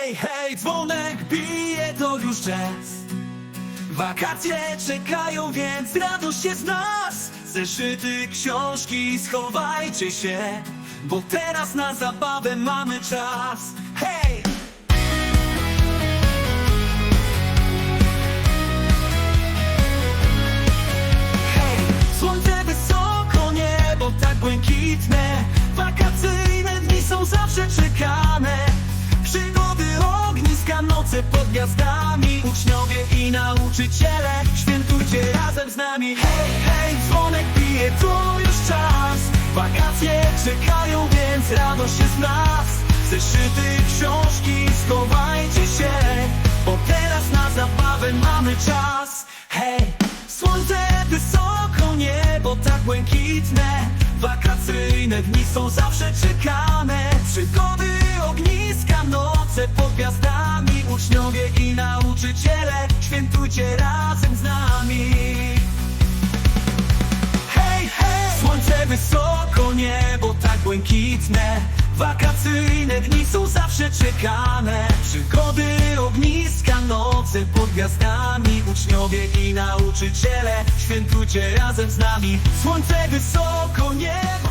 Hej, hej, dzwonek bije, to już czas Wakacje czekają, więc radość jest nas Zeszyty, książki, schowajcie się Bo teraz na zabawę mamy czas Hej! Hej! Słońce wysoko, niebo tak błękitne Wakacyjne dni są zawsze czekane noce pod gwiazdami. Uczniowie i nauczyciele Świętujcie razem z nami. Hej, hej, dzwonek bije, to już czas. Wakacje czekają, więc radość jest w nas. Zeszyty, książki, schowajcie się Bo teraz na zabawę mamy czas. Hej, słońce wysoko, niebo tak błękitne. Wakacyjne dni są zawsze czekane. Przygody, ogniska, noce pod gwiazdami Uczniowie i nauczyciele Świętujcie razem z nami. Hej, hej! Słońce wysoko, niebo tak błękitne. Wakacyjne dni są zawsze czekane. Przygody, ogniska, noce pod gwiazdami. Uczniowie i nauczyciele Świętujcie razem z nami. Słońce wysoko, niebo